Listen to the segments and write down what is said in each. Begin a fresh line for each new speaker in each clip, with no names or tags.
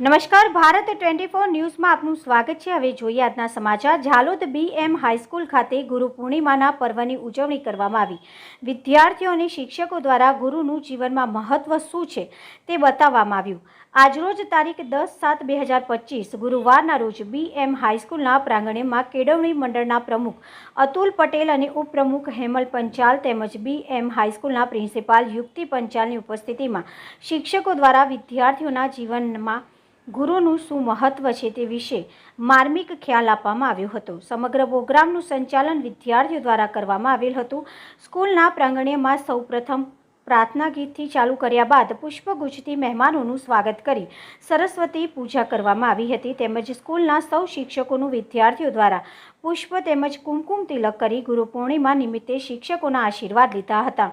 નમસ્કાર, Bharat twenty four ન્યૂઝમાં આપનું સ્વાગત છે. હવે જોઈએ આજના સમાચાર. ઝાલોદ બી એમ હાઈસ્કૂલ ખાતે ગુરુ પૂર્ણિમાના પર્વની ઉજવણી કરવામાં આવી. વિદ્યાર્થીઓ અને શિક્ષકો દ્વારા ગુરુનું જીવનમાં મહત્વ શું છે તે બતાવવામાં આવ્યું. આજરોજ તારીખ દસ સાત બે હજાર પચીસ, ગુરુવારના રોજ બી એમ હાઈસ્કૂલના પ્રાંગણેમાં કેળવણી મંડળના પ્રમુખ અતુલ પટેલ અને ઉપપ્રમુખ હેમલ પંચાલ તેમજ બી એમ હાઈસ્કૂલના પ્રિન્સિપાલ યુક્તિ પંચાલની ઉપસ્થિતિમાં શિક્ષકો દ્વારા વિદ્યાર્થીઓના જીવનમાં ગુરુનું શું મહત્વ છે તે વિશે માર્મિક ખ્યાલ આપવામાં આવ્યો હતો. સમગ્ર પ્રોગ્રામનું સંચાલન વિદ્યાર્થીઓ દ્વારા કરવામાં આવેલ હતું. સ્કૂલના પ્રાંગણ્યમાં સૌપ્રથમ પ્રાર્થના ગીતથી ચાલુ કર્યા બાદ પુષ્પગુચ્છથી મહેમાનોનું સ્વાગત કરી સરસ્વતી પૂજા કરવામાં આવી હતી. તેમજ સ્કૂલના સૌ શિક્ષકોનું વિદ્યાર્થીઓ દ્વારા પુષ્પ તેમજ કુમકુમ તિલક કરી ગુરુ પૂર્ણિમા નિમિત્તે શિક્ષકોના આશીર્વાદ લીધા હતા.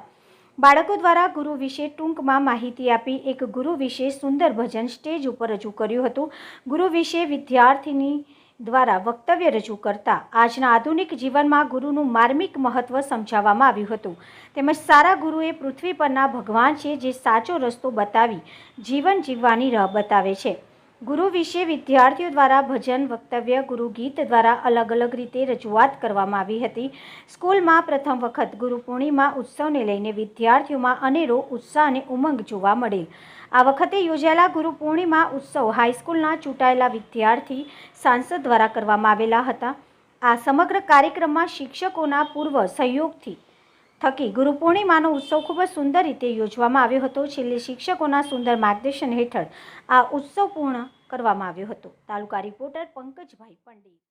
બાળકો દ્વારા ગુરુ વિશે ટૂંકમાં માહિતી આપી એક ગુરુ વિશે સુંદર ભજન સ્ટેજ ઉપર રજૂ કર્યું હતું. ગુરુ વિશે વિદ્યાર્થીની દ્વારા વક્તવ્ય રજૂ કરતા આજના આધુનિક જીવનમાં ગુરુનું માર્મિક મહત્વ સમજાવવામાં આવ્યું હતું. તેમજ સારા ગુરુ એ પૃથ્વી પરના ભગવાન છે જે સાચો રસ્તો બતાવી જીવન જીવવાની રાહ બતાવે છે. ગુરુ વિશે વિદ્યાર્થીઓ દ્વારા ભજન, વક્તવ્ય, ગુરુ ગીત દ્વારા અલગ અલગ રીતે રજૂઆત કરવામાં આવી હતી. સ્કૂલમાં પ્રથમ વખત ગુરુ પૂર્ણિમા ઉત્સવને લઈને વિદ્યાર્થીઓમાં અનેરો ઉત્સાહ અને ઉમંગ જોવા મળેલ આ વખતે યોજાયેલા ગુરુ પૂર્ણિમા ઉત્સવ હાઈસ્કૂલના ચૂંટાયેલા વિદ્યાર્થી સાંસદ દ્વારા કરવામાં આવેલા હતા. આ સમગ્ર કાર્યક્રમમાં શિક્ષકોના પૂર્વ સહયોગથી થકી ગુરુ પૂર્ણિમાનો ઉત્સવ ખૂબ જ સુંદર રીતે યોજવામાં આવ્યો હતો. છેલ્લે શિક્ષકોના સુંદર માર્ગદર્શન હેઠળ આ ઉત્સવ પૂર્ણ કરવામાં આવ્યો હતો. તાલુકા રિપોર્ટર પંકજભાઈ પંડિત